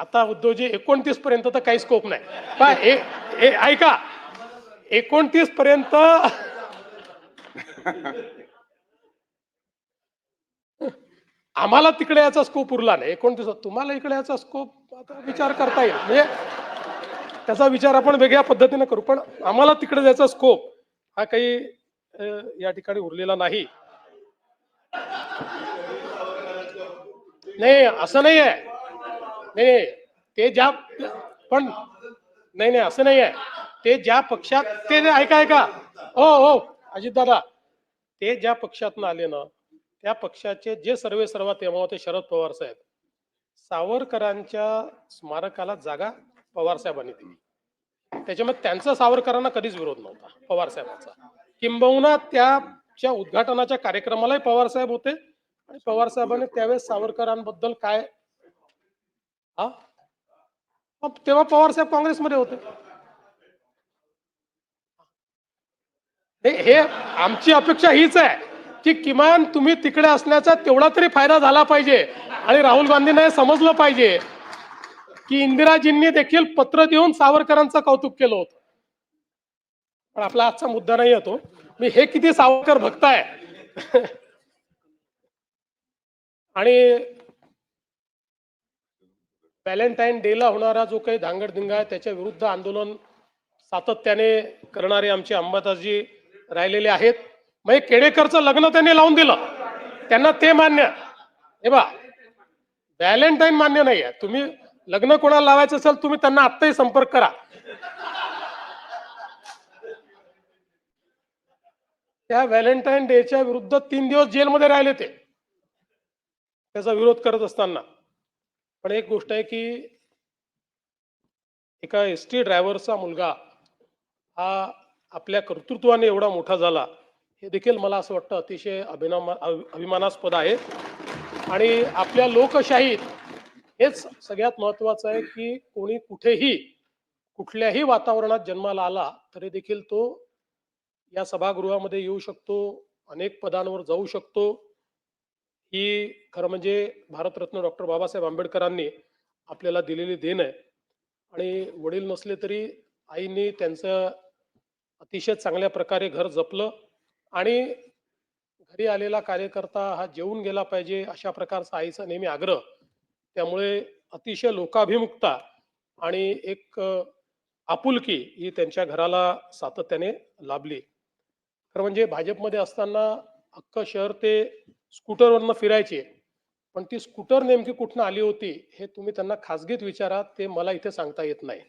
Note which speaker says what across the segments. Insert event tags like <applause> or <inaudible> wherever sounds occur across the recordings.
Speaker 1: आता उद्योजी एकोणतीस पर्यंत तर काही स्कोप नाही. पण ऐका. एकोणतीस पर्यंत आम्हाला तिकडे याचा स्कोप उरला नाही. एकोणतीस तुम्हाला इकडे याचा स्कोप आता विचार करता येईल. म्हणजे त्याचा विचार आपण वेगळ्या पद्धतीने करू पण आम्हाला तिकडे जायचा स्कोप हा काही या ठिकाणी उरलेला नाही. नाही असं नाही आहे नाही ते ज्या पण नाही नाही असं नाही आहे ते ज्या पक्षात ते ऐका ऐका. हो हो. अजितदादा ते ज्या पक्षातनं आले ना त्या पक्षाचे जे सर्वे सर्वात तेव्हा होते शरद पवार साहेब. सावरकरांच्या स्मारकाला जागा पवार साहेबांनी दिली. त्याच्यामुळे त्यांचा सावरकरांना कधीच विरोध नव्हता पवार साहेबांचा. किंबहुना त्याच्या उद्घाटनाच्या कार्यक्रमालाही पवार साहेब होते. आणि पवार साहेबांनी त्यावेळेस सावरकरांबद्दल काय हा? तेव्हा पवार साहेब काँग्रेसमध्ये होते. हे आमची अपेक्षा हीच आहे की किमान तुम्ही तिकडे असण्याचा तेवढा तरी फायदा झाला पाहिजे आणि राहुल गांधींना हे समजलं पाहिजे की इंदिराजींनी देखील पत्र देऊन सावरकरांचं कौतुक केलं होतं. पण आपला आजचा मुद्दा नाही येतो. मी हे किती सावरकर भक्त आहे <laughs> आणि व्हॅलेंटाईन डेला होणारा जो काही धांगडधिंगा आहे त्याच्या विरुद्ध आंदोलन सातत्याने करणारे आमचे अंबादासजी राहिलेले आहेत. मग केडेकरचं लग्न त्यांनी लावून दिलं. त्यांना ते मान्य हे बा व्हॅलेंटाईन मान्य नाही आहे. तुम्ही लग्न कोणाला लावायचं असेल तुम्ही त्यांना आत्ताही संपर्क करा. त्या व्हॅलेंटाईन डेच्या विरुद्ध तीन दिवस जेलमध्ये राहिले ते. त्याचा विरोध करत असताना. पण एक गोष्ट आहे की एका एस टी ड्रायव्हरचा मुलगा हा आपल्या कर्तृत्वाने एवढा मोठा झाला हे देखील मला असं वाटतं अतिशय अभिनामा अभिमानास्पद आहे. आणि आपल्या लोकशाहीत हेच सगळ्यात महत्वाचं आहे की कोणी कुठेही कुठल्याही वातावरणात जन्माला आला तरी देखील तो या सभागृहामध्ये येऊ शकतो अनेक पदांवर जाऊ शकतो. ही खरं म्हणजे भारतरत्न डॉक्टर बाबासाहेब आंबेडकरांनी आपल्याला दिलेली देण आहे. आणि वडील नसले तरी आईने त्यांचं अतिशय चांगल्या प्रकारे घर जपलं आणि घरी आलेला कार्यकर्ता हा जेवून गेला पाहिजे अशा प्रकारचा आईचा नेहमी आग्रह. त्यामुळे अतिशय लोकाभिमुखता आणि एक आपुलकी ही त्यांच्या घराला सातत्याने लाभली. खरं म्हणजे भाजपमध्ये असताना अख्खं शहर ते स्कूटरवरनं फिरायची. पण ती स्कूटर नेमकी कुठनं आली होती हे तुम्ही त्यांना खासगीत विचारा ते मला इथे सांगता येत नाही.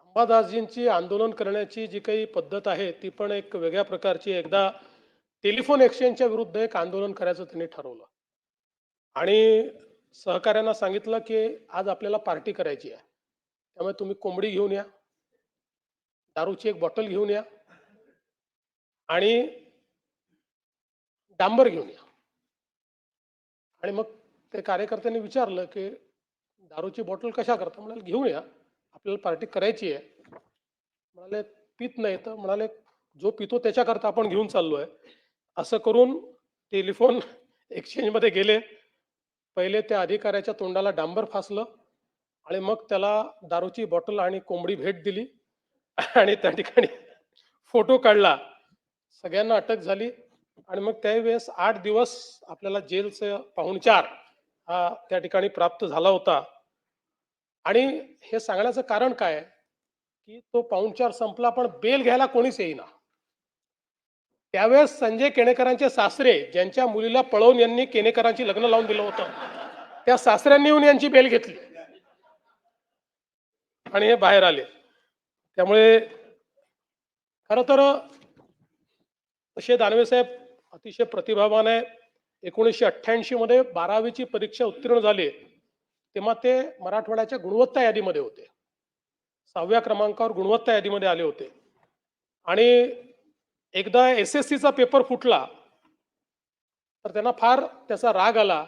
Speaker 1: अंबादासजींची आंदोलन करण्याची जी काही पद्धत आहे ती पण एक वेगळ्या प्रकारची. एकदा टेलिफोन एक्सचेंजच्या विरुद्ध एक आंदोलन करायचं त्यांनी ठरवलं. आणि सहकाऱ्यांना सांगितलं की आज आपल्याला पार्टी करायची आहे. त्यामुळे तुम्ही कोंबडी घेऊन या. दारूची एक बॉटल घेऊन या. आणि डांबर घेऊन या. आणि मग ते कार्यकर्त्यांनी विचारलं की दारूची बॉटल कशा करता? म्हणाले घेऊन या. आपल्याला पार्टी करायची आहे. म्हणाले पित नाही तर. म्हणाले जो पितो त्याच्याकरता आपण घेऊन चाललोय. असं करून टेलिफोन <laughs> एक्सचेंजमध्ये गेले. पहिले त्या अधिकाऱ्याच्या तोंडाला डांबर फासलं. आणि मग त्याला दारूची बॉटल आणि कोंबडी भेट दिली. आणि त्या ठिकाणी फोटो काढला. सगळ्यांना अटक झाली. आणि मग त्यावेळेस आठ दिवस आपल्याला जेलचं पाहुणचार हा त्या ठिकाणी प्राप्त झाला होता. आणि हे सांगण्याचं कारण काय? की तो पाहुणचार संपला पण बेल घ्यायला कोणीच येईना. त्यावेळेस संजय केणेकरांचे सासरे ज्यांच्या मुलीला पळवून यांनी केणेकरांची लग्न लावून दिलं होतं त्या सासऱ्यांनी येऊन यांची बेल घेतली. आणि हे बाहेर आले. त्यामुळे खरं तर तसे दानवे साहेब अतिशय प्रतिभावान आहे एकोणीसशे अठ्ठ्याऐंशी मध्ये बारावीची परीक्षा उत्तीर्ण झाली. तेव्हा ते मराठवाड्याच्या गुणवत्ता यादीमध्ये होते. सहाव्या क्रमांकावर गुणवत्ता यादीमध्ये आले होते. आणि एकदा एस एस सीचा पेपर फुटला तर त्यांना फार त्याचा राग आला.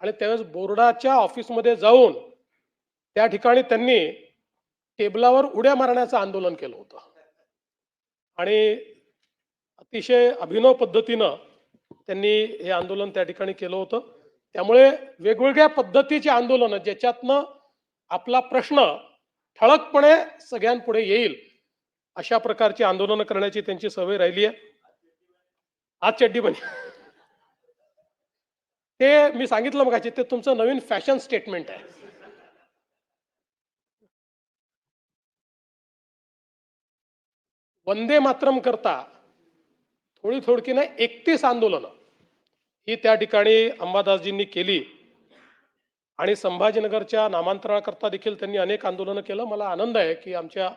Speaker 1: आणि त्यावेळेस बोर्डाच्या ऑफिसमध्ये जाऊन त्या ठिकाणी त्यांनी टेबलावर उड्या मारण्याचं आंदोलन केलं होतं. आणि अतिशय अभिनव पद्धतीनं त्यांनी हे आंदोलन त्या ठिकाणी केलं होतं. त्यामुळे वेगवेगळ्या पद्धतीचे आंदोलनं ज्याच्यातनं आपला प्रश्न ठळकपणे सगळ्यांपुढे येईल अशा प्रकारची आंदोलनं करण्याची त्यांची सवय राहिली आहे आज चड्डी बनी. ते मी सांगितलं मगाशी ते तुमचं नवीन फॅशन स्टेटमेंट आहे. वंदे मातरम करता थोडी थोडकी नाही एकतीस आंदोलनं ही त्या ठिकाणी अंबादासजींनी केली. आणि संभाजीनगरच्या नामांतराकरता देखील त्यांनी अनेक आंदोलनं केलं. मला आनंद आहे की आमच्या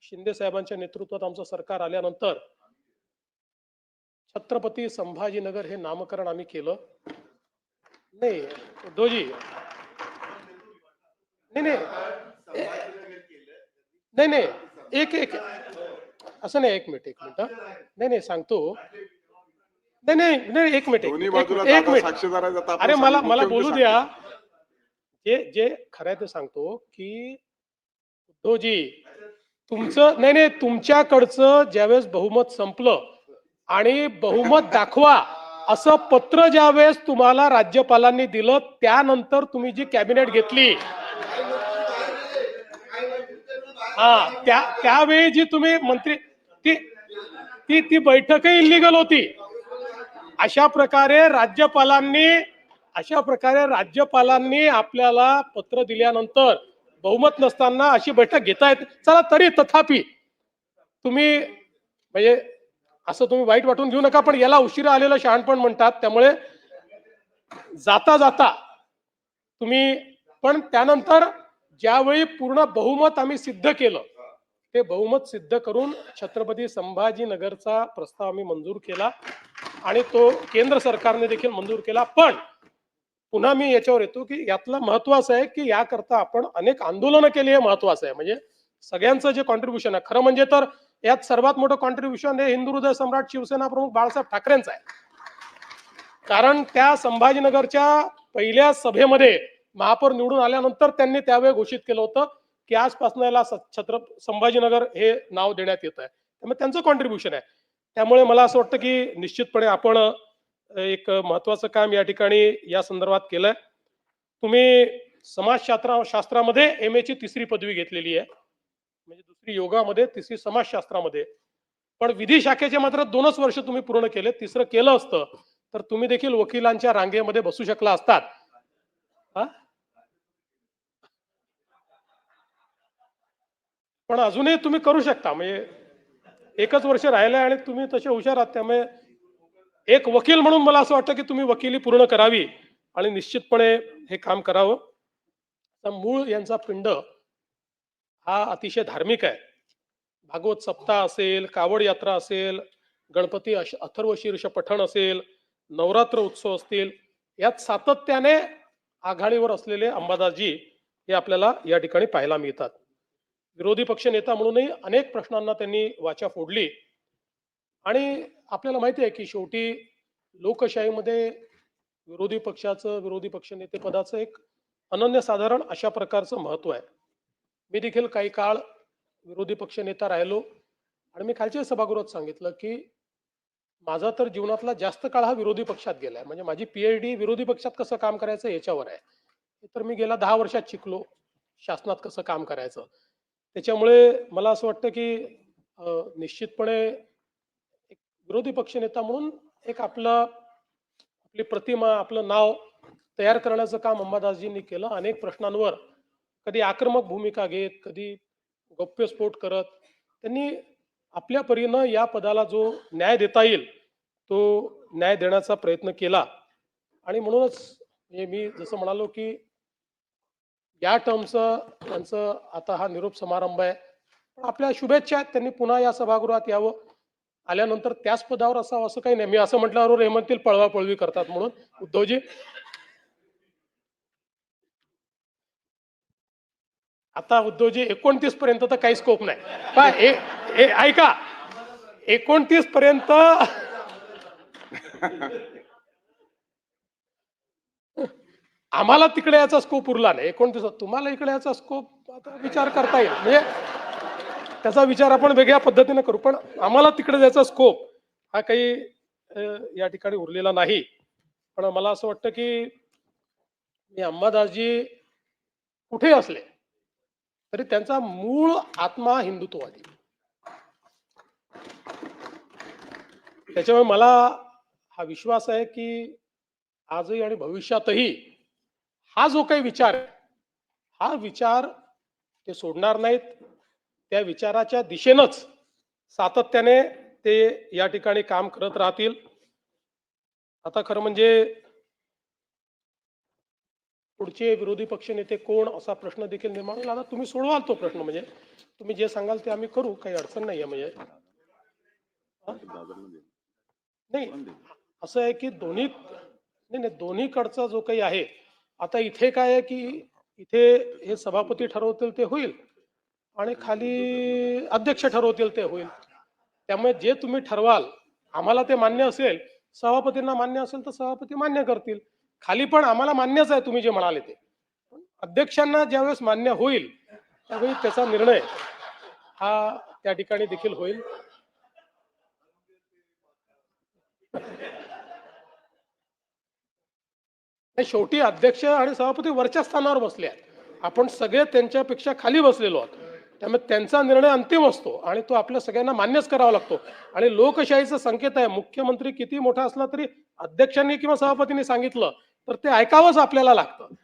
Speaker 1: शिंदे साहेबांच्या नेतृत्वात आमचं सरकार आल्यानंतर छत्रपती संभाजीनगर हे नामकरण आम्ही केलं. नाही उद्धवजी. नाही नाही. नाही नाही. एक एक. असं नाही एक मिनिट एक मिनिट हं. नाही नाही सांगतो. नाही नाही नाही एक मिनिट एक
Speaker 2: दोन्ही
Speaker 1: मिनिट,
Speaker 2: बाजूला
Speaker 1: एक
Speaker 2: दादा
Speaker 1: अरे मला
Speaker 2: सांगू,
Speaker 1: मला
Speaker 2: मुख्यमंत्री
Speaker 1: बोलू द्या. जे जे खरं आहे ते सांगतो की उद्धवजी तुमचं नाही नाही तुमच्याकडचं ज्यावेळेस बहुमत संपलं आणि बहुमत दाखवा असं पत्र ज्यावेळेस तुम्हाला राज्यपालांनी दिलं त्यानंतर तुम्ही जी कॅबिनेट घेतली. हा त्या त्यावेळी जी तुम्ही मंत्री ती ती ती बैठकही इलिगल होती. अशा प्रकारे राज्यपालांनी अशा प्रकारे राज्यपालांनी आपल्याला पत्र दिल्यानंतर बहुमत नसताना अशी बैठक घेता येत चला तरी तथापि तुम्ही म्हणजे असं तुम्ही वाईट वाटून घेऊ नका पण याला उशिरा आलेलं शहाणपण म्हणतात त्यामुळे जाता जाता तुम्ही पण त्यानंतर ज्यावेळी पूर्ण बहुमत आम्ही सिद्ध केलं ते बहुमत सिद्ध करून छत्रपती संभाजीनगरचा प्रस्ताव आम्ही मंजूर केला आणि तो केंद्र सरकारने देखील मंजूर केला. पण पुन्हा मी याच्यावर येतो की यातलं महत्वाचं आहे की याकरता आपण अनेक आंदोलनं केली हे महत्वाचं आहे. म्हणजे सगळ्यांचं जे कॉन्ट्रीब्युशन आहे खरं म्हणजे तर यात सर्वात मोठं कॉन्ट्रीब्युशन हे हिंदू हृदय सम्राट शिवसेना प्रमुख बाळासाहेब ठाकरेंचं आहे. कारण त्या संभाजीनगरच्या पहिल्या सभेमध्ये महापौर निवडून आल्यानंतर त्यांनी त्यावेळी घोषित केलं होतं की आजपासून याला छत्र संभाजीनगर हे नाव देण्यात येत आहे. त्यामुळे त्यांचं कॉन्ट्रीब्युशन आहे. त्यामुळे मला असं वाटतं की निश्चितपणे आपण एक महत्वाचं काम या ठिकाणी या संदर्भात केलंय. तुम्ही समाजशास्त्रा शास्त्रामध्ये एम ची तिसरी पदवी घेतलेली आहे. म्हणजे दुसरी योगामध्ये तिसरी समाजशास्त्रामध्ये. पण विधी शाखेचे मात्र दोनच वर्ष तुम्ही पूर्ण केले. तिसरं केलं असतं तर तुम्ही देखील वकिलांच्या रांगेमध्ये बसू शकला असतात. हा? पण अजूनही तुम्ही करू शकता. म्हणजे एकच वर्ष राहिलंय आणि तुम्ही तसे हुशार आहात. त्यामुळे एक वकील म्हणून मला असं वाटतं की तुम्ही वकिली पूर्ण करावी आणि निश्चितपणे हे काम करावं. तर मूळ यांचा पिंड हा अतिशय धार्मिक आहे. भागवत सप्ताह असेल कावड यात्रा असेल गणपती अश- अथर्व शीर्ष पठण असेल नवरात्र उत्सव असतील यात सातत्याने आघाडीवर असलेले अंबादासजी हे आपल्याला या ठिकाणी पाहायला मिळतात. विरोधी पक्ष नेता म्हणूनही अनेक प्रश्नांना त्यांनी वाचा फोडली. आणि आपल्याला माहिती आहे की शेवटी लोकशाहीमध्ये विरोधी पक्षाचं विरोधी पक्ष नेते पदाचं एक अनन्यसाधारण अशा प्रकारचं महत्त्व आहे. मी देखील काही काळ विरोधी पक्ष नेता राहिलो आणि मी खालच्या सभागृहात सांगितलं की माझा तर जीवनातला जास्त काळ हा विरोधी पक्षात गेलाय म्हणजे माझी पीएच डी विरोधी पक्षात कसं काम करायचं याच्यावर आहे. तर मी गेल्या दहा वर्षात शिकलो. शासनात कसं काम करायचं. त्याच्यामुळे मला असं वाटतं की निश्चितपणे एक विरोधी पक्षनेता म्हणून एक आपलं आपली प्रतिमा आपलं नाव तयार करण्याचं काम अंबादासजींनी केलं. अनेक प्रश्नांवर कधी आक्रमक भूमिका घेत कधी गप्यस्फोट करत त्यांनी आपल्या परीनं या पदाला जो न्याय देता येईल तो न्याय देण्याचा प्रयत्न केला. आणि म्हणूनच मी जसं म्हणालो की या टर्मचं त्यांचं आता हा निरोप समारंभ आहे. पण आपल्या शुभेच्छा आहेत त्यांनी पुन्हा या सभागृहात यावं. आल्यानंतर त्याच पदावर असावं असं काही नाही. मी असं म्हटल्यावर हेमंतील म्हणतील पळवापळवी करतात म्हणून. उद्धवजी? आता उद्धवजी एकोणतीस पर्यंत तर काही स्कोप नाही. काय ऐका. एकोणतीस पर्यंत आम्हाला तिकडे याचा स्कोप उरला नाही. एकोणतीस तुम्हाला इकडे याचा स्कोप आता विचार करता येईल. म्हणजे त्याचा विचार आपण वेगळ्या पद्धतीने करू. पण आम्हाला तिकडे जायचा स्कोप हा काही या ठिकाणी उरलेला नाही. पण मला असं वाटतं की मी अंबादासजी कुठे असले तरी त्यांचा मूळ आत्मा हिंदुत्ववादी. त्याच्यामुळे मला हा विश्वास आहे की आजही आणि भविष्यातही हा जो काही विचार आहे हा विचार ते सोडणार नाहीत. त्या विचाराच्या दिशेनंच सातत्याने ते या ठिकाणी काम करत राहतील. आता खरं म्हणजे पुढचे विरोधी पक्षनेते कोण असा प्रश्न देखील निर्माण होईल? आता तुम्ही सोडवाल तो प्रश्न म्हणजे तुम्ही जे सांगाल ते आम्ही करू काही अडचण नाही आहे म्हणजे नाही असं आहे की दोन्ही नाही नाही दोन्हीकडचा जो काही आहे आता इथे काय आहे की इथे हे सभापती ठरवतील ते होईल आणि खाली अध्यक्ष ठरवतील ते होईल. त्यामुळे जे तुम्ही ठरवाल आम्हाला ते मान्य असेल सभापतींना मान्य असेल तर सभापती मान्य करतील. खाली पण आम्हाला मान्यच आहे तुम्ही जे म्हणाले ते. अध्यक्षांना ज्यावेळेस मान्य होईल त्यावेळी त्याचा निर्णय हा त्या ठिकाणी देखील होईल. शेवटी अध्यक्ष आणि सभापती वरच्या स्थानावर बसले आहेत. आपण सगळे त्यांच्यापेक्षा खाली बसलेलो आहोत. त्यामुळे त्यांचा निर्णय अंतिम असतो आणि तो आपल्या सगळ्यांना मान्यच करावा लागतो. आणि लोकशाहीचा संकेत आहे मुख्यमंत्री किती मोठा असला तरी अध्यक्षांनी किंवा सभापतींनी सांगितलं तर ते ऐकावंच आपल्याला लागतं.